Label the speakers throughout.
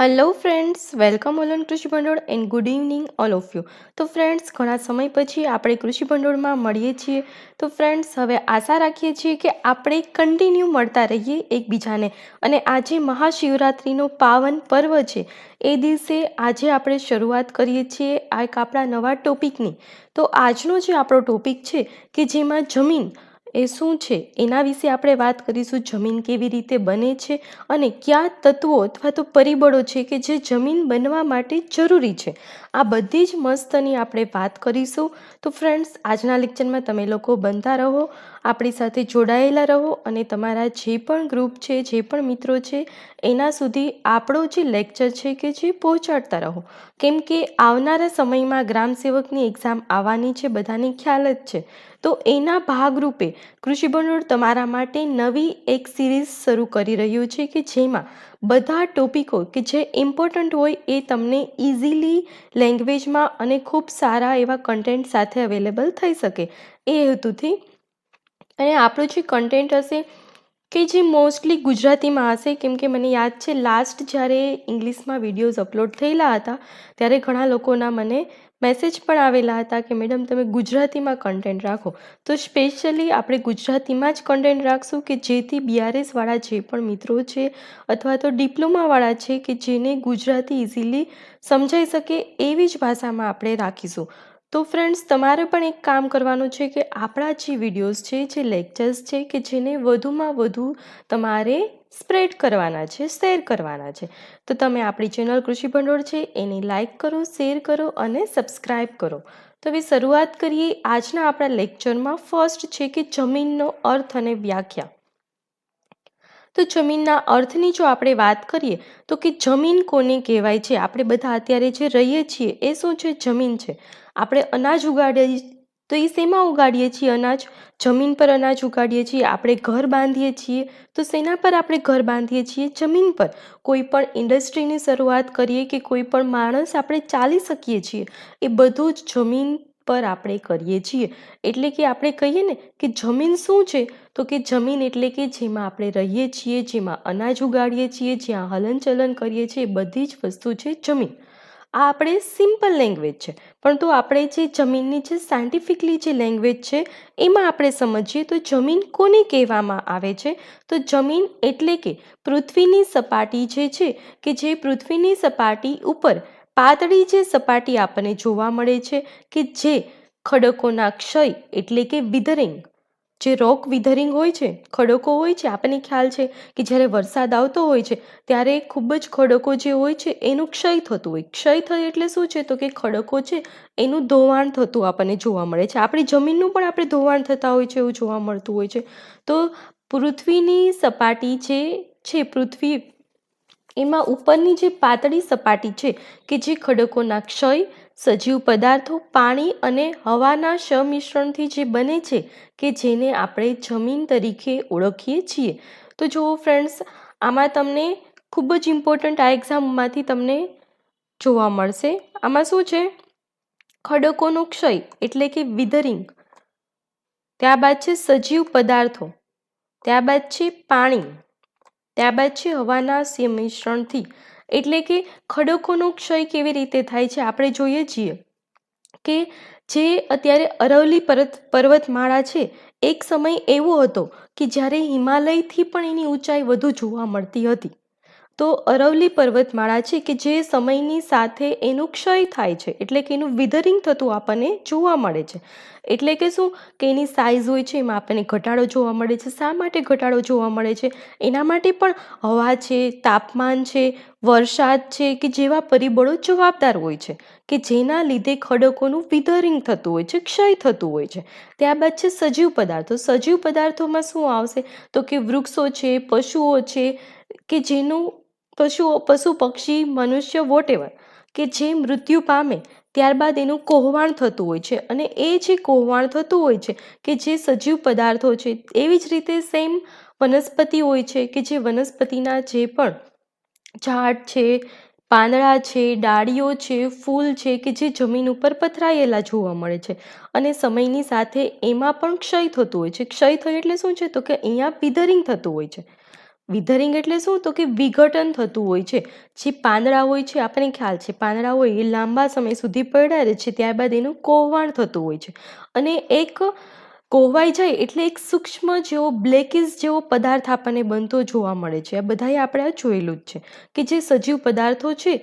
Speaker 1: Hello friends welcome all on Krishi Bhandol and good evening all of you તો friends ઘણા સમય પછી આપણે કૃષિ ભંડોળમાં મળીએ છીએ. તો ફ્રેન્ડ્સ હવે આશા રાખીએ છીએ કે આપણે કન્ટિન્યુ મળતા રહીએ એકબીજાને. અને આજે મહાશિવરાત્રિનો પાવન પર્વ છે. એ દિવસે આજે આપણે શરૂઆત કરીએ છીએ આ એક આપણા નવા ટોપિકની તો આજનો જે આપણો ટોપિક છે કે જેમાં જમીન એ શું છે? એના વિશે આપણે વાત કરીશું જમીન કેવી રીતે બને છે અને કયા તત્વો અથવા તો પરિબળો છે કે જે જમીન બનવા માટે જરૂરી છે. આ બધી જ મસ્તની આપણે વાત કરીશું. તો ફ્રેન્ડ્સ આજના લેક્ચરમાં તમે લોકો બનતા રહો, આપણી સાથે જોડાયેલા રહો અને તમારા જે પણ ગ્રુપ છે, જે પણ મિત્રો છે, એના સુધી આપણો જે લેક્ચર છે કે જે પહોંચાડતા રહો. કેમ કે આવનારા સમયમાં ગ્રામ સેવકની એક્ઝામ આવવાની છે, બધાને ખ્યાલ જ છે. તો એના ભાગરૂપે કૃષિ ભંડોળ તમારા માટે નવી એક સિરીઝ શરૂ કરી રહ્યું છે કે જેમાં બધા ટોપિકો કે જે ઇમ્પોર્ટન્ટ હોય એ તમને ઇઝીલી લેંગ્વેજમાં અને ખૂબ સારા એવા કન્ટેન્ટ સાથે અવેલેબલ થઈ શકે. એ હેતુથી અને આપણું જે કન્ટેન્ટ હશે કે જે મોસ્ટલી ગુજરાતીમાં હશે, કેમ કે મને યાદ છે, લાસ્ટ જ્યારે ઇંગ્લિશમાં વિડીયોઝ અપલોડ થયેલા હતા, ત્યારે ઘણા લોકોના મને મેસેજ પણ આવેલા હતા કે, મેડમ, તમે ગુજરાતીમાં કન્ટેન્ટ રાખો. તો સ્પેશિયલી આપણે ગુજરાતીમાં જ કન્ટેન્ટ રાખશું કે જેથી બીઆરએસવાળા જે પણ મિત્રો છે અથવા તો ડિપ્લોમાવાળા છે કે જેને ગુજરાતી ઇઝીલી સમજાઈ શકે એવી જ ભાષામાં આપણે રાખીશું. તો ફ્રેન્ડ્સ તમારે પણ એક કામ કરવાનું છે કે આપણા જે વિડીયોઝ છે, જે લેક્ચર્સ છે કે જેને વધુમાં વધુ તમારે સ્પ્રેડ કરવાના છે, શેર કરવાના છે. તો તમે આપણી ચેનલ કૃષિ ભંડોળ છે, એને લાઇક કરો, શેર કરો અને સબસ્ક્રાઈબ કરો. તો હવે શરૂઆત કરીએ આજના આપણા લેક્ચરમાં. ફર્સ્ટ છે કે જમીનનો અર્થ અને વ્યાખ્યા. તો જમીનના અર્થની જો આપણે વાત કરીએ, તો કે જમીન કોને કહેવાય છે? આપણે બધા અત્યારે જે રહીએ છીએ, એ શું છે? જમીન છે. આપણે અનાજ ઉગાડીએ તો એ શેમાં ઉગાડીએ છીએ અનાજ? જમીન પર અનાજ ઉગાડીએ છીએ, આપણે ઘર બાંધીએ છીએ. તો શેના પર આપણે ઘર બાંધીએ છીએ? જમીન પર. કોઈ પણ ઇન્ડસ્ટ્રીની શરૂઆત કરીએ કે કોઈ પણ માણસ આપણે ચાલી શકીએ છીએ. એ બધું જ જમીન પર આપણે કરીએ છીએ. એટલે કે આપણે કહીએ ને કે જમીન શું છે? તો કે જમીન એટલે કે જેમાં આપણે રહીએ છીએ, જેમાં અનાજ ઉગાડીએ છીએ, જ્યાં હલનચલન કરીએ છીએ બધી જ વસ્તુ છે જમીન. આ આપણે સિમ્પલ લેંગ્વેજ છે. પરંતુ આપણે જે જમીનની જે સાયન્ટિફિકલી જે લેંગ્વેજ છે, એમાં આપણે સમજીએ તો જમીન કોને કહેવામાં આવે છે? તો જમીન એટલે કે પૃથ્વીની સપાટી જે છે, કે જે પૃથ્વીની સપાટી ઉપર પાતળી જે સપાટી આપણને જોવા મળે છે, કે જે ખડકોના ક્ષય એટલે કે વિધરિંગ જે રોક વિધરિંગ હોય છે, ખડકો હોય છે આપણને ખ્યાલ છે કે જ્યારે વરસાદ આવતો હોય છે, ત્યારે ખૂબ જ ખડકો જે હોય છે, એનું ક્ષય થતું હોય. ક્ષય થાય એટલે શું છે? તો કે ખડકો છે, એનું ધોવાણ થતું આપણને જોવા મળે છે. આપણી જમીનનું પણ આપણે ધોવાણ થતા હોય છે એવું જોવા મળતું હોય છે. તો પૃથ્વીની સપાટી જે છે, પૃથ્વી એમાં ઉપરની જે પાતળી સપાટી છે, કે જે ખડકોના ક્ષય સજીવ પદાર્થો પાણી અને હવાના સંમિશ્રણથી જે બને છે, કે જેને આપણે જમીન તરીકે ઓળખીએ છીએ. તો જુઓ ફ્રેન્ડ્સ આમાં તમને ખૂબ જ ઇમ્પોર્ટન્ટ આ એક્ઝામમાંથી તમને જોવા મળશે. આમાં શું છે? ખડકોનો ક્ષય એટલે કે વિધરિંગ ત્યારબાદ છે સજીવ પદાર્થો. ત્યારબાદ છે પાણી. ત્યારબાદ છે હવાના સંમિશ્રણથી. એટલે કે ખડકોનો ક્ષય કેવી રીતે થાય છે, આપણે જોઈએ છીએ કે જે અત્યારે અરવલ્લી પર્વત પર્વતમાળા છે, એક સમય એવો હતો કે જ્યારે હિમાલયથી પણ એની ઊંચાઈ વધુ જોવા મળતી હતી. તો અરવલ્લી પર્વતમાળા છે કે જે સમયની સાથે એનું ક્ષય થાય છે, એટલે કે એનું વિધરિંગ થતું આપણને જોવા મળે છે. એટલે કે શું? કે એની સાઇઝ હોય છે, એમાં આપણને ઘટાડો જોવા મળે છે. શા માટે ઘટાડો જોવા મળે છે? એના માટે પણ હવા છે, તાપમાન છે વરસાદ છે કે જેવા પરિબળો જવાબદાર હોય છે, કે જેના લીધે ખડકોનું વિધરિંગ થતું હોય છે, ક્ષય થતું હોય છે. ત્યારબાદ છે સજીવ પદાર્થો. સજીવ પદાર્થોમાં શું આવશે? તો કે વૃક્ષો છે, પશુઓ છે, કે જેનું પશુઓ પશુ પક્ષી, મનુષ્ય વોટેવર કે જે મૃત્યુ પામે, ત્યારબાદ એનું કોહવાણ થતું હોય છે. અને એ જે કોહવાણ થતું હોય છે, કે જે સજીવ પદાર્થો છે, એવી જ રીતે સેમ વનસ્પતિ હોય છે, કે જે વનસ્પતિના જે પણ ઝાડ છે, પાંદડા છે, ડાળીઓ છે, ફૂલ છે કે જે જમીન ઉપર પથરાયેલા જોવા મળે છે. અને સમયની સાથે એમાં પણ ક્ષય થતું હોય છે. ક્ષય થયું એટલે શું છે? તો કે અહીંયા વિધરિંગ થતું હોય છે. વિધરિંગ એટલે શું? તો કે વિઘટન થતું હોય છે. જે પાંદડા હોય છે, આપણને ખ્યાલ છે. પાંદડા હોય એ લાંબા સમય સુધી પડ્યા રહે છે. ત્યારબાદ એનું કોવાણ થતું હોય છે. અને એક કોહવાઈ જાય એટલે એક સૂક્ષ્મ જેવો બ્લેકિસ જેવો પદાર્થ આપણને બનતો જોવા મળે છે. આ બધાએ આપણે આ જોયેલું જ છે કે જે સજીવ પદાર્થો છે,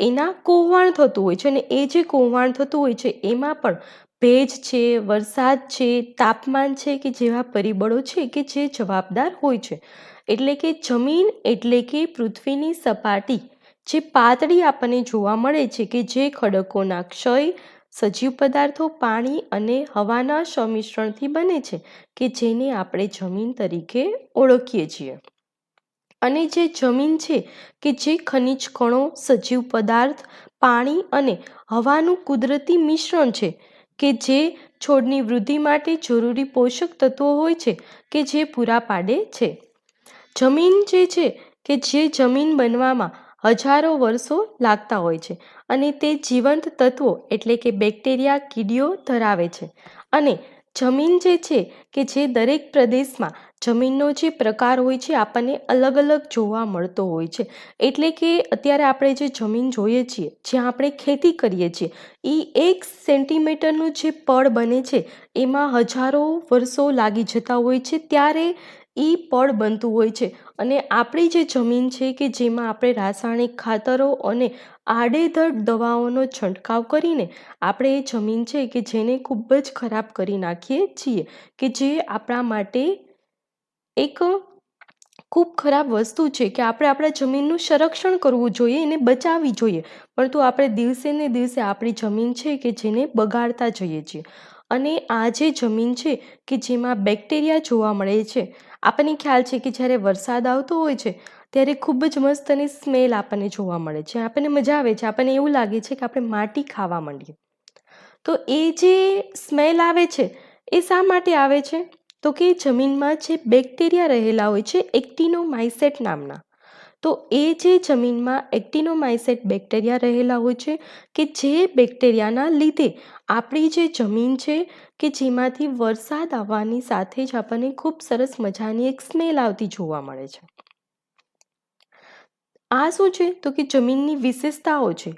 Speaker 1: એના કોહવાણ થતું હોય છે અને એ જે કોહવાણ થતું હોય છે, એમાં પણ ભેજ છે, વરસાદ છે, તાપમાન છે કે જેવા પરિબળો છે કે જે જવાબદાર હોય છે. એટલે કે જમીન એટલે કે પૃથ્વીની સપાટી, જે પાતળી આપણને જોવા મળે છે કે જે ખડકોના ક્ષય સજીવ પદાર્થો પાણી અને હવાના સમિશ્રણથી બને છે, કે જેને આપણે જમીન તરીકે ઓળખીએ છીએ. અને જે જમીન છે, કે જે ખનિજ કણો, સજીવ પદાર્થ, પાણી અને હવાનું કુદરતી મિશ્રણ છે, કે જે છોડની વૃદ્ધિ માટે જરૂરી પોષક તત્વો હોય છે, કે જે પૂરા પાડે છે. જમીન જે છે, કે જે જમીન બનવામાં હજારો વર્ષો લાગતા હોય છે અને તે જીવંત તત્વો એટલે કે બેક્ટેરિયા, કીડીઓ ધરાવે છે. અને જમીન જે છે કે જે દરેક પ્રદેશમાં જમીનનો જે પ્રકાર હોય છે, આપણને અલગ અલગ જોવા મળતો હોય છે. એટલે કે અત્યારે આપણે જે જમીન જોઈએ છીએ, જ્યાં આપણે ખેતી કરીએ છીએ એ એક સેન્ટીમીટરનું જે પડ બને છે, એમાં હજારો વર્ષો લાગી જતા હોય છે. ત્યારે એ પડ બનતું હોય છે. અને આપણી જે જમીન છે કે જેમાં આપણે રાસાયણિક ખાતરો અને આડેધડ દવાઓનો છંટકાવ કરીને આપણે એ જમીન છે કે જેને ખૂબ જ ખરાબ કરી નાખીએ છીએ કે જે આપણા માટે એક ખૂબ ખરાબ વસ્તુ છે કે આપણે આપણા જમીનનું સંરક્ષણ કરવું જોઈએ, એને બચાવવી જોઈએ. પરંતુ આપણે દિવસે ને દિવસે આપણી જમીન છે કે જેને બગાડતા જઈએ છીએ. અને આ જે જમીન છે કે જેમાં બેક્ટેરિયા જોવા મળે છે આપણને ખ્યાલ છે કે જ્યારે વરસાદ આવતો હોય છે, ત્યારે ખૂબ જ મસ્ત અને સ્મેલ આપણને જોવા મળે છે. આપણને મજા આવે છે. આપણને એવું લાગે છે કે આપણે માટી ખાવા માંડીએ. તો એ જે સ્મેલ આવે છે, એ શા માટે આવે છે? તો કે જમીનમાં જે બેક્ટેરિયા રહેલા હોય છે એક્ટિનોમાઇસેટ નામના. તો એ જે જમીનમાં એક્ટિનોમાઇસેટ બેક્ટેરિયા રહેલા હોય છે કે જે બેક્ટેરિયાના લીધે આપણી જે જમીન છે કે જેમાંથી વરસાદ આવવાની સાથે જ આપણને ખૂબ સરસ મજાની એક સ્મેલ આવતી જોવા મળે છે. આ શું છે? તો કે જમીનની વિશેષતાઓ છે.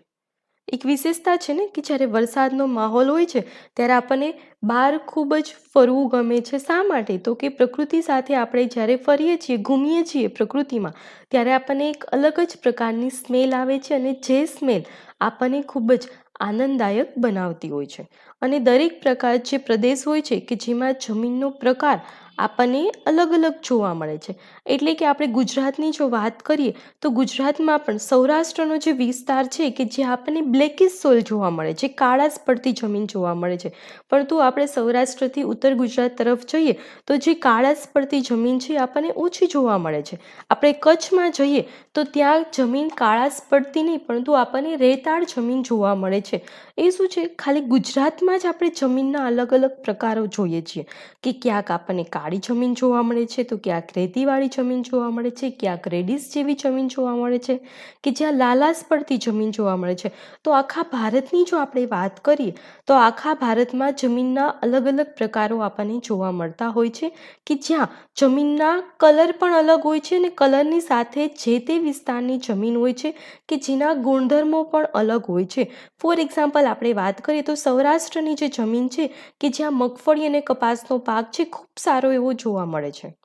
Speaker 1: એક વિશેષતા છે ને કે જ્યારે વરસાદનો માહોલ હોય છે, ત્યારે આપણને બહાર ખૂબ જ ફરવું ગમે છે. શા માટે? તો કે પ્રકૃતિ સાથે આપણે જ્યારે ફરીએ છીએ, ઘૂમીએ છીએ પ્રકૃતિમાં, ત્યારે આપણને એક અલગ જ પ્રકારની સ્મેલ આવે છે અને જે સ્મેલ આપણને ખૂબ જ આનંદદાયક બનાવતી હોય છે. અને દરેક પ્રકાર જે પ્રદેશ હોય છે કે જેમાં જમીનનો પ્રકાર આપણને અલગ અલગ જોવા મળે છે. એટલે કે આપણે ગુજરાતની જો વાત કરીએ, તો ગુજરાતમાં પણ સૌરાષ્ટ્રનો જે વિસ્તાર છે કે જે આપણને બ્લેકિશ સોલ જોવા મળે છે કાળાશ પડતી જમીન જોવા મળે છે. પરંતુ આપણે સૌરાષ્ટ્રથી ઉત્તર ગુજરાત તરફ જઈએ, તો જે કાળાશ પડતી જમીન છે આપણને ઓછી જોવા મળે છે. આપણે કચ્છમાં જઈએ, તો ત્યાં જમીન કાળાશ પડતી નહીં, પરંતુ આપણને રેતાળ જમીન જોવા મળે છે. એ શું છે? ખાલી ગુજરાતમાં જ આપણે જમીનના અલગ અલગ પ્રકારો જોઈએ છીએ કે ક્યાંક આપણને કાળી જમીન જોવા મળે છે? તો ક્યાંક રેતીવાળી જમીન જોવા મળે છે? ક્યાંક રેડિસ જેવી જમીન જોવા મળે છે? કે જ્યાં લાલાશ પડતી જમીન જોવા મળે છે? તો આખા ભારતની જો આપણે વાત કરીએ, તો આખા ભારતમાં જમીનના અલગ અલગ પ્રકારો આપણને જોવા મળતા હોય છે કે જ્યાં જમીનના કલર પણ અલગ હોય છે અને કલરની સાથે જે તે વિસ્તારની જમીન હોય છે કે જેના ગુણધર્મો પણ અલગ હોય છે. ફોર એક્ઝામ્પલ આપણે વાત કરીએ તો સૌરાષ્ટ્રની જે જમીન છે કે જ્યાં મગફળી અને કપાસનો પાક છે, ખૂબ સારો એવો જોવા મળે છે.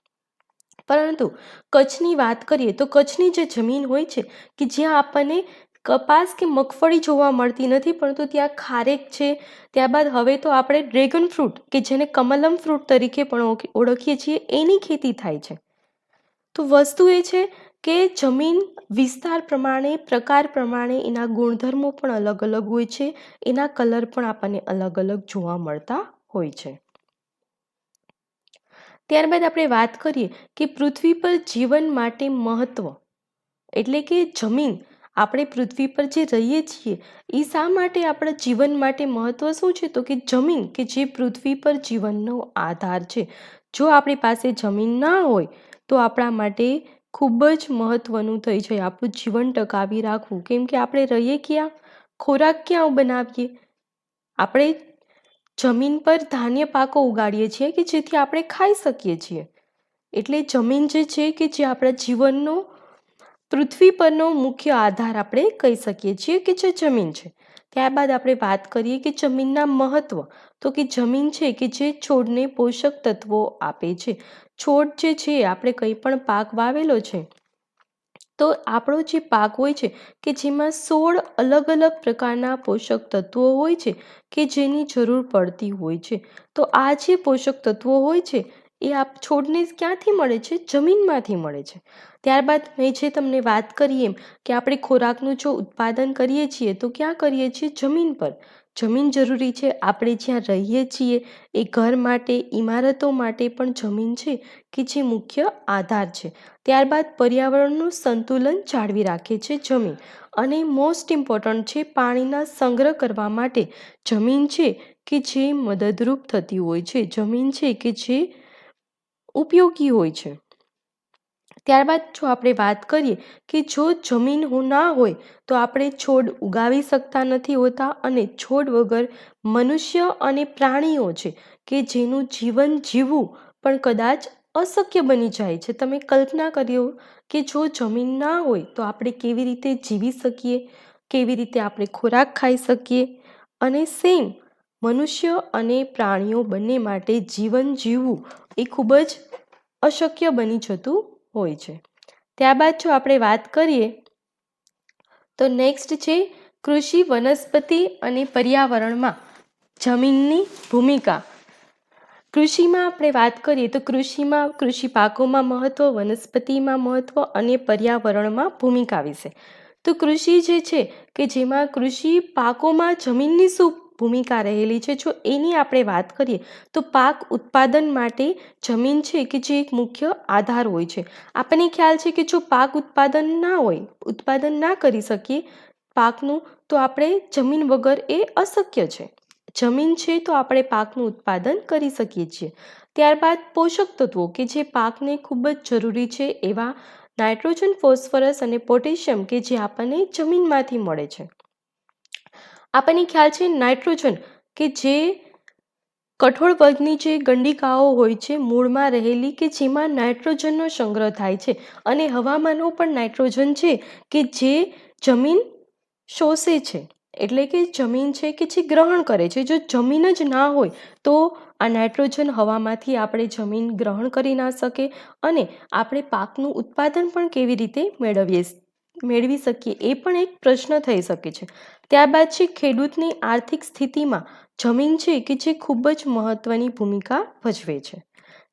Speaker 1: પરંતુ કચ્છની વાત કરીએ તો કચ્છની જે જમીન હોય છે કે જ્યાં આપણને કપાસ કે મગફળી જોવા મળતી નથી, પરંતુ ત્યાં ખારેક છે, ત્યારબાદ હવે તો આપણે ડ્રેગન ફ્રૂટ કે જેને કમલમ ફ્રૂટ તરીકે પણ ઓળખીએ છીએ, એની ખેતી થાય છે. તો વસ્તુ એ છે કે જમીન વિસ્તાર પ્રમાણે, પ્રકાર પ્રમાણે એના ગુણધર્મો પણ અલગ અલગ હોય છે, એના કલર પણ આપણને અલગ અલગ જોવા મળતા હોય છે. ત્યારબાદ આપણે વાત કરીએ કે પૃથ્વી પર જીવન માટે મહત્ત્વ એટલે કે જમીન. આપણે પૃથ્વી પર જે રહીએ છીએ એ શા માટે આપણા જીવન માટે મહત્ત્વ શું છે? તો કે જમીન, કે જે પૃથ્વી પર જીવનનો આધાર છે. જો આપણી પાસે જમીન ના હોય, તો આપણા માટે ખૂબ જ મહત્ત્વનું થઈ જાય આપણું જીવન ટકાવી રાખવું. કેમ કે આપણે રહીએ ક્યાં? ખોરાક ક્યાં બનાવીએ? આપણે જમીન પર ધાન્ય પાકો ઉગાડીએ છીએ કે જેથી આપણે ખાઈ શકીએ છીએ. એટલે જમીન જે છે કે જે આપણા જીવનનો, પૃથ્વી પરનો મુખ્ય આધાર આપણે કહી શકીએ છીએ કે જે જમીન છે. ત્યારબાદ આપણે વાત કરીએ કે જમીનના મહત્વ. તો કે જમીન છે કે જે છોડને પોષક તત્વો આપે છે. છોડ જે છે આપણે કંઈ પણ પાક વાવેલો છે તો આપણો જે પાક હોય છે કે જેમાં સોળ અલગ અલગ પ્રકારના પોષક તત્વો હોય છે કે જેની જરૂર પડતી હોય છે. તો આ જે પોષક તત્વો હોય છે એ આપ છોડને ક્યાંથી મળે છે? જમીનમાંથી મળે છે. ત્યારબાદ મેં જે તમને વાત કરી એમ કે આપણે ખોરાકનું જો ઉત્પાદન કરીએ છીએ તો ક્યાં કરીએ છીએ? જમીન પર. જમીન જરૂરી છે. આપણે જ્યાં રહીએ છીએ એ ઘર માટે ઇમારતો માટે પણ જમીન છે કે જે મુખ્ય આધાર છે. ત્યારબાદ પર્યાવરણનું સંતુલન જાળવી રાખે છે જમીન. અને મોસ્ટ ઇમ્પોર્ટન્ટ છે પાણીના સંગ્રહ કરવા માટે. જમીન છે કે જે મદદરૂપ થતી હોય છે. જમીન છે કે જે ઉપયોગી હોય છે. ત્યારબાદ જો આપણે વાત કરીએ કે જો જમીન ના હોય, તો આપણે છોડ ઉગાવી શકતા નથી હોતા અને છોડ વગર મનુષ્ય અને પ્રાણીઓ છે કે જેનું જીવન જીવવું પણ કદાચ અશક્ય બની જાય છે. તમે કલ્પના કર્યો કે જો જમીન ના હોય, તો આપણે કેવી રીતે જીવી શકીએ? કેવી રીતે આપણે ખોરાક ખાઈ શકીએ? અને સેમ મનુષ્ય અને પ્રાણીઓ બંને માટે જીવન જીવવું એ ખૂબ જ અશક્ય બની જતું હોય છે. ત્યારબાદ જો આપણે વાત કરીએ, તો નેક્સ્ટ છે કૃષિ વનસ્પતિ અને પર્યાવરણમાં જમીનની ભૂમિકા. કૃષિમાં આપણે વાત કરીએ તો કૃષિમાં, કૃષિ પાકોમાં મહત્ત્વ વનસ્પતિમાં મહત્ત્વ અને પર્યાવરણમાં ભૂમિકા વિશે. તો કૃષિ જે છે કે જેમાં કૃષિ પાકોમાં જમીનની શું ભૂમિકા રહેલી છે. જો એની આપણે વાત કરીએ, તો પાક ઉત્પાદન માટે જમીન છે કે જે એક મુખ્ય આધાર હોય છે. આપણને ખ્યાલ છે કે જો પાક ઉત્પાદન ના હોય, ઉત્પાદન ના કરી શકીએ પાકનું, તો આપણે જમીન વગર એ અશક્ય છે. જમીન છે તો આપણે પાકનું ઉત્પાદન કરી શકીએ છીએ. ત્યારબાદ પોષક તત્વો કે જે પાકને ખૂબ જ જરૂરી છે એવા નાઇટ્રોજન, ફોસ્ફરસ અને પોટેશિયમ કે જે આપણને જમીનમાંથી મળે છે. આપણને ખ્યાલ છે નાઇટ્રોજન, કે જે કઠોળ વર્ગની જે ગંડિકાઓ હોય છે, મૂળમાં રહેલી કે જેમાં નાઇટ્રોજનનો સંગ્રહ થાય છે. અને હવામાનો પણ નાઇટ્રોજન છે, કે જે જમીન શોષે છે. એટલે કે જમીન છે કે જે ગ્રહણ કરે છે. જો જમીન જ ના હોય, તો આ નાઇટ્રોજન હવામાંથી આપણે જમીન ગ્રહણ કરી ના શકે અને આપણે પાકનું ઉત્પાદન પણ કેવી રીતે મેળવીએ મેળવી શકીએ એ પણ એક પ્રશ્ન થઈ શકે છે. ત્યારબાદ છે, ખેડૂતની આર્થિક સ્થિતિમાં જમીન છે કે જે ખૂબ જ મહત્ત્વની ભૂમિકા ભજવે છે.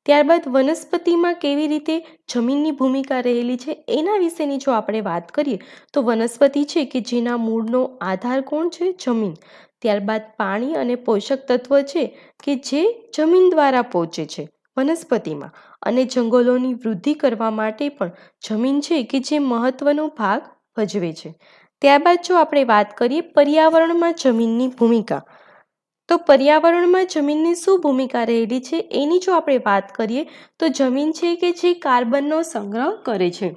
Speaker 1: ત્યારબાદ વનસ્પતિમાં કેવી રીતે જમીનની ભૂમિકા રહેલી છે એના વિશેની જો આપણે વાત કરીએ, તો વનસ્પતિ છે કે જેના મૂળનો આધાર કોણ છે? જમીન. ત્યારબાદ પાણી અને પોષક તત્વ છે કે જે જમીન દ્વારા પહોંચે છે વનસ્પતિમાં. અને જંગલોની વૃદ્ધિ કરવા માટે પણ જમીન છે કે જે મહત્ત્વનો ભાગ ભજવે છે. ત્યારબાદ જો આપણે વાત કરીએ પર્યાવરણમાં જમીનની ભૂમિકા, તો પર્યાવરણમાં જમીનની શું ભૂમિકા રહેલી છે એની જો આપણે વાત કરીએ, તો જમીન છે કે જે કાર્બનનો સંગ્રહ કરે છે.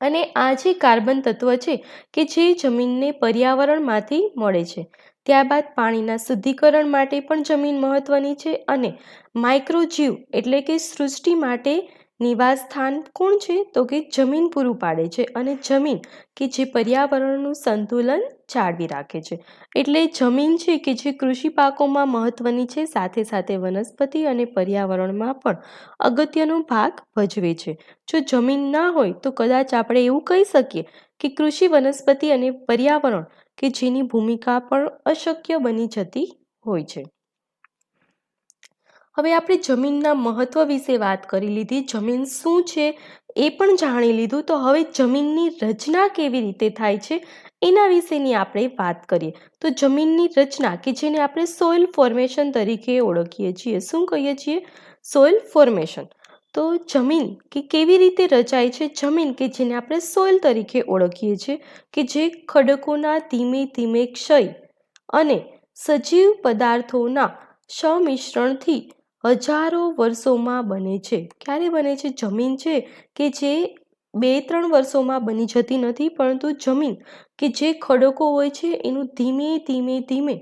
Speaker 1: અને આ જે કાર્બન તત્વ છે કે જે જમીનને પર્યાવરણમાંથી મળે છે. ત્યારબાદ પાણીના શુદ્ધિકરણ માટે પણ જમીન મહત્વની છે અને માઇક્રોજીવ એટલે કે સૃષ્ટિ માટે નિવાસ સ્થાન કોણ છે? તો કે જમીન પૂરું પાડે છે અને જમીન કે જે પર્યાવરણનું સંતુલન જાળવી રાખે છે. એટલે જમીન છે કે જે કૃષિ પાકોમાં મહત્ત્વની છે, સાથે સાથે વનસ્પતિ અને પર્યાવરણમાં પણ અગત્યનો ભાગ ભજવે છે. જો જમીન ના હોય તો કદાચ આપણે એવું કહી શકીએ કે કૃષિ, વનસ્પતિ અને પર્યાવરણ કે જેની ભૂમિકા પણ અશક્ય બની જતી હોય છે. હવે આપણે જમીનના મહત્ત્વ વિશે વાત કરી લીધી. જમીન શું છે એ પણ જાણી લીધું. તો હવે જમીનની રચના કેવી રીતે થાય છે એના વિશેની આપણે વાત કરીએ. તો જમીનની રચના કે જેને આપણે સોઇલ ફોર્મેશન તરીકે ઓળખીએ છીએ. શું કહીએ છીએ? Soil formation. તો જમીન કે કેવી રીતે રચાય છે? જમીન કે જેને આપણે સોઇલ તરીકે ઓળખીએ છીએ, કે જે ખડકોના ધીમે ધીમે ક્ષય અને સજીવ પદાર્થોના સમિશ્રણથી હજારો વર્ષોમાં બને છે. ક્યારે બને છે? જમીન છે કે જે બે ત્રણ વર્ષોમાં બની જતી નથી, પરંતુ જમીન કે જે ખડકો હોય છે, એનું ધીમે ધીમે ધીમે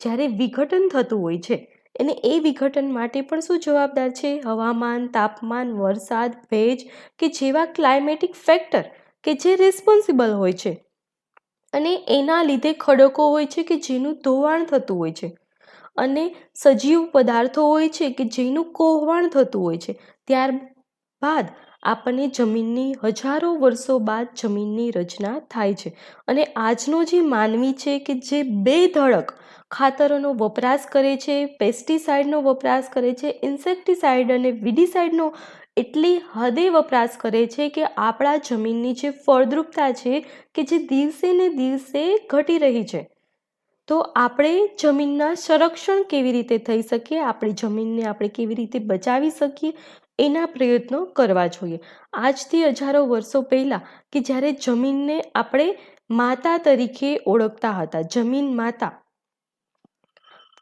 Speaker 1: જ્યારે વિઘટન થતું હોય છે અને એ વિઘટન માટે પણ શું જવાબદાર છે? હવામાન, તાપમાન, વરસાદ, ભેજ કે જેવા ક્લાઇમેટિક ફેક્ટર કે જે રિસ્પોન્સિબલ હોય છે? અને એના લીધે ખડકો હોય છે કે જેનું ધોવાણ થતું હોય છે? અને સજીવ પદાર્થો હોય છે કે જેનું કોહવાણ થતું હોય છે? ત્યારબાદ આપણને જમીનની હજારો વર્ષો બાદ જમીનની રચના થાય છે. અને આજનો જે માનવી છે કે જે બેધડક ખાતરોનો વપરાશ કરે છે પેસ્ટિસાઇડનો વપરાશ કરે છે ઇન્સેક્ટિસાઇડ અને વિડીસાઇડનો એટલી હદે વપરાશ કરે છે કે આપણા જમીનની જે ફળદ્રુપતા છે કે જે દિવસે ને દિવસે ઘટી રહી છે. તો આપણે જમીનના સંરક્ષણ કેવી રીતે થઈ શકીએ? આપણી જમીનને આપણે કેવી રીતે બચાવી શકીએ? એના પ્રયત્નો કરવા જોઈએ. આજથી હજારો વર્ષો પહેલાં કે જ્યારે જમીનને આપણે માતા તરીકે ઓળખતા હતા, જમીન માતા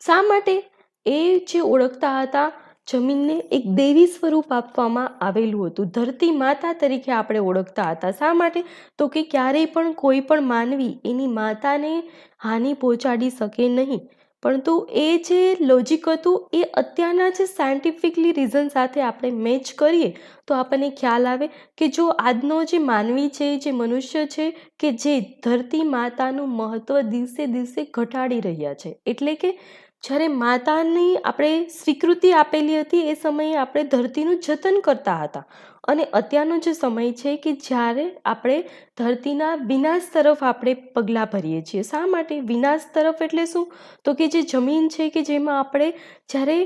Speaker 1: શા માટે? એ જે ઓળખતા હતા, જમીનને એક દેવી સ્વરૂપ આપવામાં આવેલું હતું. ધરતી માતા તરીકે આપણે ઓળખતા હતા. શા માટે? તો કે ક્યારેય પણ કોઈ પણ માનવી એની માતાને હાનિ પહોંચાડી શકે નહીં. પરંતુ એ જે લોજિક હતું, એ અત્યારના જે સાયન્ટિફિકલી રીઝન સાથે આપણે મેચ કરીએ, તો આપણને ખ્યાલ આવે કે જો આજનો જે માનવી છે, જે મનુષ્ય છે, કે જે ધરતી માતાનું મહત્ત્વ દિવસે દિવસે ઘટાડી રહ્યા છે. એટલે કે જ્યારે માતાની આપણે સ્વીકૃતિ આપેલી હતી, એ સમયે આપણે ધરતીનું જતન કરતા હતા. અને અત્યારનો જે સમય છે કે જ્યારે આપણે ધરતીના વિનાશ તરફ આપણે પગલાં ભરીએ છીએ. શા માટે વિનાશ તરફ એટલે શું? તો કે જે જમીન છે કે જેમાં આપણે જ્યારે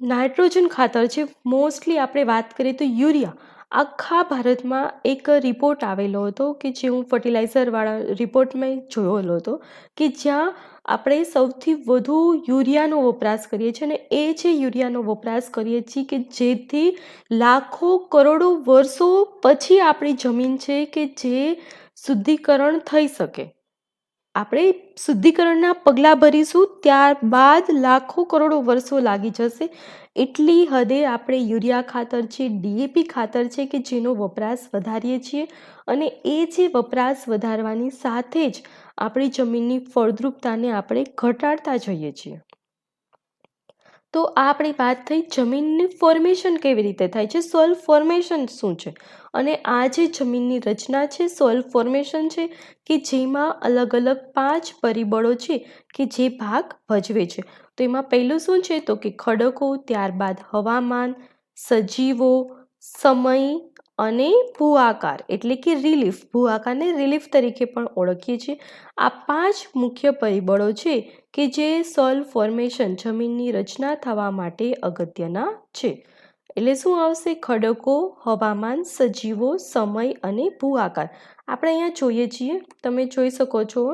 Speaker 1: નાઇટ્રોજન ખાતર છે, મોસ્ટલી આપણે વાત કરીએ તો યુરિયા. આખા ભારતમાં એક રિપોર્ટ આવેલો હતો કે જે હું ફર્ટિલાઇઝરવાળા રિપોર્ટ મેં જોયેલો હતો કે જ્યાં આપણે સૌથી વધુ યુરિયાનો વપરાશ કરીએ છીએ અને એ જે યુરિયાનો વપરાશ કરીએ છીએ કે જેથી લાખો કરોડો વર્ષો પછી આપણી જમીન છે કે જે શુદ્ધિકરણ થઈ શકે. આપણે શુદ્ધિકરણના પગલાં ભરીશું ત્યારબાદ લાખો કરોડો વર્ષો લાગી જશે. એટલી હદે આપણે યુરિયા ખાતર છે ડીએપી ખાતર છે કે જેનો વપરાશ વધારીએ છીએ અને એ જે વપરાશ વધારવાની સાથે જ આપણી જમીનની ફળદ્રુપતાને આપણે ઘટાડતા જઈએ છીએ. તો આ આપણી વાત થઈ જમીનની ફોર્મેશન કેવી રીતે થાય છે? સોઇલ ફોર્મેશન શું છે? અને આ જે જમીનની રચના છે સોઇલ ફોર્મેશન છે કે જેમાં અલગ અલગ પાંચ પરિબળો છે કે જે ભાગ ભજવે છે? તો એમાં પહેલું શું છે? તો કે ખડકો, ત્યારબાદ હવામાન, સજીવો, સમય અને ભૂઆકાર, એટલે કે રિલીફ ભૂઆકારને રિલીફ તરીકે પણ ઓળખીએ છીએ. આ પાંચ મુખ્ય પરિબળો છે કે જે સોલ ફોર્મેશન જમીનની રચના થવા માટે અગત્યના છે. એટલે શું આવશે? ખડકો, હવામાન, સજીવો, સમય અને ભૂઆકાર. આપણે અહીંયા જોઈએ છીએ. તમે જોઈ શકો છો.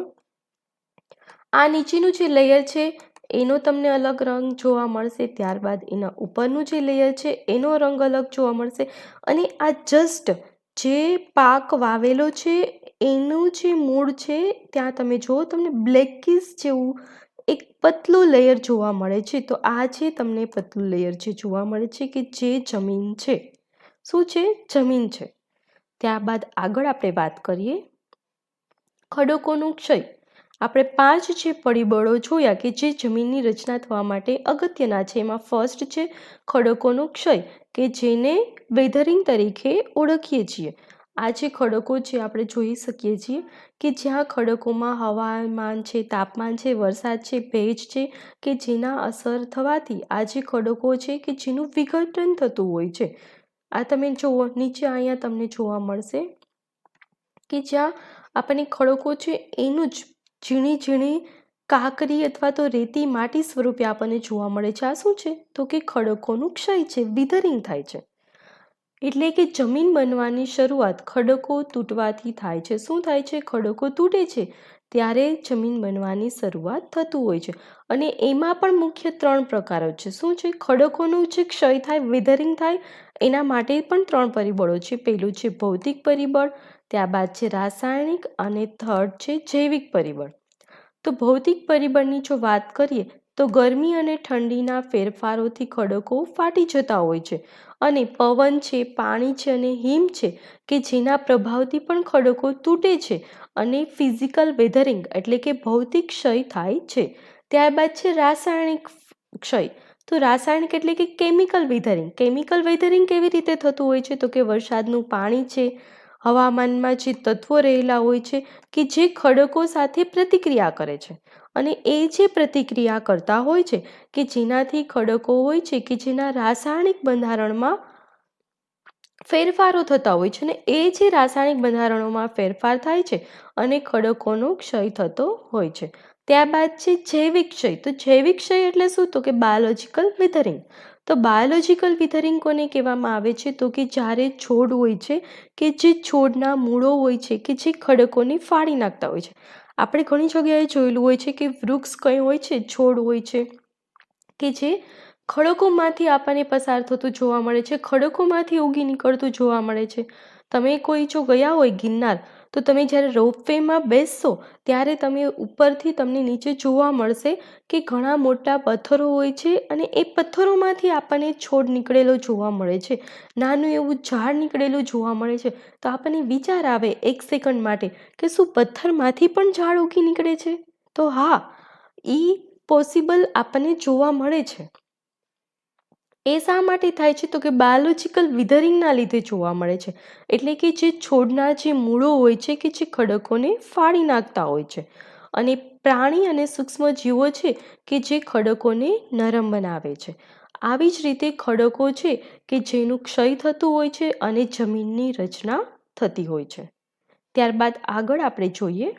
Speaker 1: આ નીચેનું જે લેયર છે એનો તમને અલગ રંગ જોવા મળશે, ત્યારબાદ એના ઉપરનું જે લેયર છે, એનો રંગ અલગ જોવા મળશે. અને આ જસ્ટ જે પાક વાવેલો છે, એનું જે મૂળ છે, ત્યાં તમે જુઓ, તમને બ્લેકિસ જેવું એક પતલું લેયર જોવા મળે છે. તો આ છે તમને પતલું લેયર જે જોવા મળે છે કે જે જમીન છે. શું છે? જમીન છે. ત્યારબાદ આગળ આપણે વાત કરીએ ખડકોનું ક્ષય. આપણે પાંચ જે પરિબળો જોયા કે જે જમીનની રચના થવા માટે અગત્યના છે, એમાં ફર્સ્ટ છે ખડકોનો ક્ષય, કે જેને વેધરિંગ તરીકે ઓળખીએ છીએ. આ જે ખડકો છે આપણે જોઈ શકીએ છીએ કે જ્યાં ખડકોમાં હવામાન છે, તાપમાન છે, વરસાદ છે, ભેજ છે, કે જેના અસર થવાથી આ જે ખડકો છે કે જેનું વિઘટન થતું હોય છે. આ તમે જુઓ, નીચે અહીંયા તમને જોવા મળશે કે જ્યાં આપણને ખડકો છે એનું જ ઝીણી ઝીણી કાકરી અથવા તો રેતી માટી સ્વરૂપે આપણને જોવા મળે છે. આ શું છે? તો કે ખડકોનું ક્ષય છે, વિધરિંગ થાય છે. એટલે કે જમીન બનવાની શરૂઆત ખડકો તૂટવાથી થાય છે. શું થાય છે? ખડકો તૂટે છે. ત્યારે જમીન બનવાની શરૂઆત થતું હોય છે. અને એમાં પણ મુખ્ય ત્રણ પ્રકારો છે. શું છે? ખડકોનું જે ક્ષય થાય, વિધરિંગ થાય, એના માટે પણ ત્રણ પરિબળો છે. પહેલું છે ભૌતિક પરિબળ ત્યારબાદ છે રાસાયણિક અને થર્ડ છે જૈવિક પરિબળ. તો ભૌતિક પરિબળની જો વાત કરીએ, તો ગરમી અને ઠંડીના ફેરફારોથી ખડકો ફાટી જતા હોય છે અને પવન છે, પાણી છે અને હિમ છે કે જેના પ્રભાવથી પણ ખડકો તૂટે છે અને ફિઝિકલ વેધરિંગ એટલે કે ભૌતિક ક્ષય થાય છે. ત્યારબાદ છે રાસાયણિક ક્ષય. તો રાસાયણિક એટલે કે કેમિકલ વેધરિંગ. કેમિકલ વેધરિંગ કેવી રીતે થતું હોય છે? તો કે વરસાદનું પાણી છે હવામાનમાં જે તત્વો રહેલા હોય છે કે જે ખડકો સાથે પ્રતિક્રિયા કરે છે. અને એ જે પ્રતિક્રિયા કરતા હોય છે કે જેનાથી ખડકો હોય છે કે જેના રાસાયણિક બંધારણમાં ફેરફારો થતા હોય છે અને એ જે રાસાયણિક બંધારણોમાં ફેરફાર થાય છે અને ખડકોનો ક્ષય થતો હોય છે. ત્યારબાદ છે જૈવિક ક્ષય. તો જૈવિક ક્ષય એટલે શું? તો કે બાયોલોજિકલ વિધરિંગ તો બાયોલોજિકલ વિધરિંગ કોને કહેવામાં આવે છે? તો કે જ્યારે છોડ હોય છે કે જે છોડના મૂળો હોય છે કે જે ખડકોને ફાડી નાખતા હોય છે. આપણે ઘણી જગ્યાએ જોયેલું હોય છે કે વૃક્ષ કંઈ હોય છે, છોડ હોય છે કે જે ખડકોમાંથી આપણને પસાર થતું જોવા મળે છે, ખડકોમાંથી ઉગી નીકળતું જોવા મળે છે. તમે કોઈ જો ગયા હોય ગિરનાર તો તમે જ્યારે રોપવેમાં બેસશો, ત્યારે તમે ઉપરથી તમને નીચે જોવા મળશે કે ઘણા મોટા પથ્થરો હોય છે અને એ પથ્થરોમાંથી આપણને છોડ નીકળેલો જોવા મળે છે. નાનું એવું ઝાડ નીકળેલું જોવા મળે છે. તો આપણને વિચાર આવે એક સેકન્ડ માટે કે શું પથ્થરમાંથી પણ ઝાડ ઉગી નીકળે છે? તો હા એ પોસિબલ આપણને જોવા મળે છે. એ શા માટે થાય છે? તો કે બાયોલોજિકલ વિધરિંગના લીધે જોવા મળે છે. એટલે કે જે છોડના જે મૂળો હોય છે કે જે ખડકોને ફાડી નાખતા હોય છે. અને પ્રાણી અને સૂક્ષ્મ જીવો છે કે જે ખડકોને નરમ બનાવે છે. આવી જ રીતે ખડકો છે કે જેનું ક્ષય થતું હોય છે અને જમીનની રચના થતી હોય છે. ત્યારબાદ આગળ આપણે જોઈએ.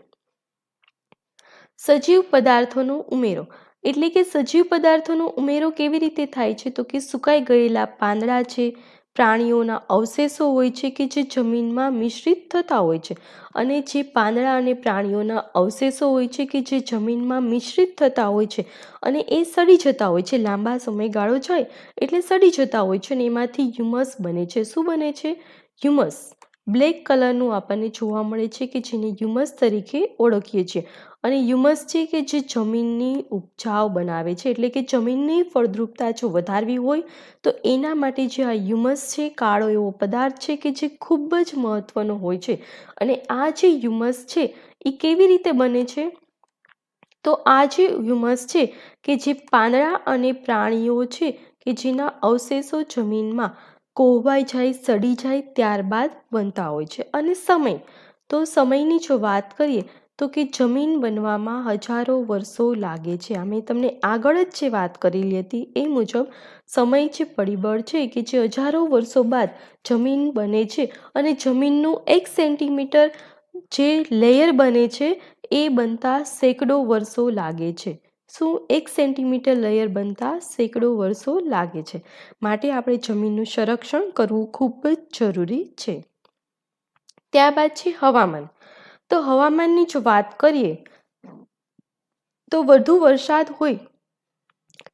Speaker 1: સજીવ પદાર્થોનો ઉમેરો. એટલે કે સજીવ પદાર્થોનો ઉમેરો કેવી રીતે થાય છે? તો કે સુકાઈ ગયેલા પાંદડા છે, પ્રાણીઓના અવશેષો હોય છે કે જે જમીનમાં મિશ્રિત થતા હોય છે. અને જે પાંદડા અને પ્રાણીઓના અવશેષો હોય છે કે જે જમીનમાં મિશ્રિત થતા હોય છે. અને એ સડી જતા હોય છે, લાંબા સમયગાળો જાય એટલે સડી જતા હોય છે અને એમાંથી હ્યુમસ બને છે. શું બને છે? હ્યુમસ. બ્લેક કલરનું આપણને જોવા મળે છે કે જેને હ્યુમસ તરીકે ઓળખીએ છીએ. અને હ્યુમસ છે કે જે જમીનની ઉપજાવ બનાવે છે, એટલે કે જમીનની ફળદ્રુપતા જો વધારવી હોય, તો એના માટે જે આ હ્યુમસ છે, કાળો એવો પદાર્થ છે કે જે ખૂબ જ મહત્ત્વનો હોય છે. અને આ જે હ્યુમસ છે, એ કેવી રીતે બને છે? તો આ જે હ્યુમસ છે, કે જે પાંદડા અને પ્રાણીઓ છે, કે જેના અવશેષો જમીનમાં કોહવાઈ જાય, સડી જાય, ત્યારબાદ બનતા હોય છે. અને સમય. તો સમયની જો વાત કરીએ તો કે જમીન બનવામાં હજારો વર્ષો લાગે છે. અમે તમને આગળ જ જે વાત કરેલી હતી એ મુજબ સમય જે પરિબળ છે કે જે હજારો વર્ષો બાદ જમીન બને છે અને જમીનનું એક સેન્ટીમીટર જે લેયર બને છે એ બનતા સેંકડો વર્ષો લાગે છે. શું એક સેન્ટીમીટર લેયર બનતા સેંકડો વર્ષો લાગે છે? માટે આપણે જમીનનું સંરક્ષણ કરવું ખૂબ જ જરૂરી છે. ત્યારબાદ છે હવામાન. તો હવામાનની જો વાત કરીએ, તો વધુ વરસાદ હોય,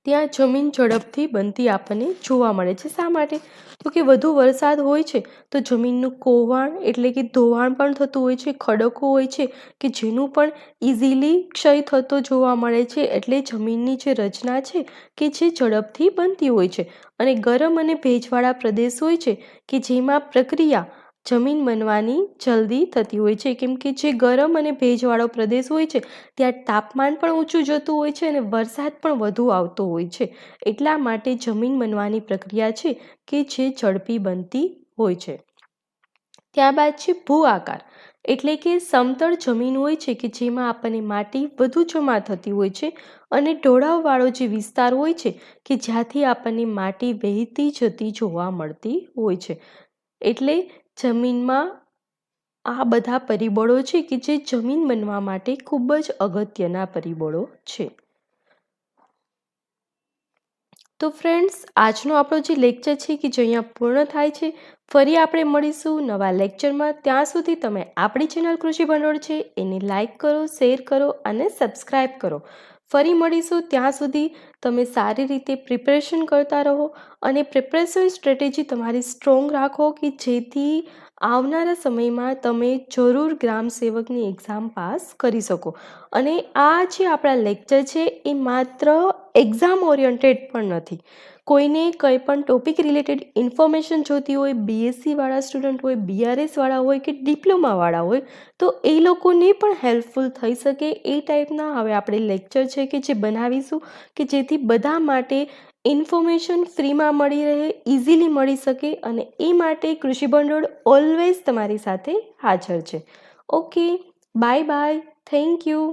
Speaker 1: ત્યાં જમીન ઝડપથી બનતી આપણને જોવા મળે છે. શા માટે? તો કે વધુ વરસાદ હોય છે, તો જમીનનું કોવાણ એટલે કે ધોવાણ પણ થતું હોય છે, ખડકો હોય છે, કે જેનું પણ ઇઝીલી ક્ષય થતો જોવા મળે છે, એટલે જમીનની જે રચના છે, કે જે ઝડપથી બનતી હોય છે. અને ગરમ અને ભેજવાળા પ્રદેશ હોય છે, કે જેમાં પ્રક્રિયા જમીન બનવાની જલ્દી થતી હોય છે. કેમ કે જે ગરમ અને ભેજવાળો પ્રદેશ હોય છે, ત્યાં તાપમાન પણ ઊંચું જતું હોય છે અને વરસાદ પણ વધુ આવતો હોય છે. એટલા માટે જમીન બનવાની પ્રક્રિયા છે કે જે ઝડપી બનતી હોય છે. ત્યારબાદ છે ભૂ આકાર. એટલે કે સમતળ જમીન હોય છે કે જેમાં આપણને માટી વધુ જમા થતી હોય છે અને ઢોળાવવાળો જે વિસ્તાર હોય છે કે જ્યાંથી આપણને માટી વહેતી જતી જોવા મળતી હોય છે. એટલે જમીનમાં આ બધા પરિબળો છે કે જે જમીન બનવા માટે ખૂબ જ અગત્યના પરિબળો છે. તો ફ્રેન્ડ્સ આજનો આપણો જે લેક્ચર છે કે જે અહીંયા પૂર્ણ થાય છે, ફરી આપણે મળીશું નવા લેક્ચરમાં ત્યાં સુધી તમે આપણી ચેનલ કૃષિ ભંડોળ છે, એને લાઇક કરો શેર કરો અને સબસ્ક્રાઈબ કરો. ફરી મળીશું. ત્યાં સુધી તમે સારી રીતે પ્રિપરેશન કરતા રહો અને પ્રિપરેશન સ્ટ્રેટેજી તમારી સ્ટ્રોંગ રાખો કે જેથી આવનારા સમયમાં તમે જરૂર ગ્રામ સેવકની એક્ઝામ પાસ કરી શકો. અને આ જે આપણા લેક્ચર છે, એ માત્ર એક્ઝામ ઓરિયન્ટેડ પણ નથી. કોઈને કંઈ પણ ટોપિક રિલેટેડ ઇન્ફોર્મેશન જોતી હોય બીએસસીવાળા સ્ટુડન્ટ હોય બીઆરએસવાળા હોય કે ડિપ્લોમાવાળા હોય, તો એ લોકોને પણ હેલ્પફુલ થઈ શકે એ ટાઈપના હવે આપણે લેક્ચર છે કે જે બનાવીશું, કે જેથી બધા માટે ઇન્ફોર્મેશન ફ્રીમાં મળી રહે ઇઝીલી મળી શકે અને એ માટે કૃષિ ભંડોળ ઓલવેઝ તમારી સાથે હાજર છે. Okay bye bye thank you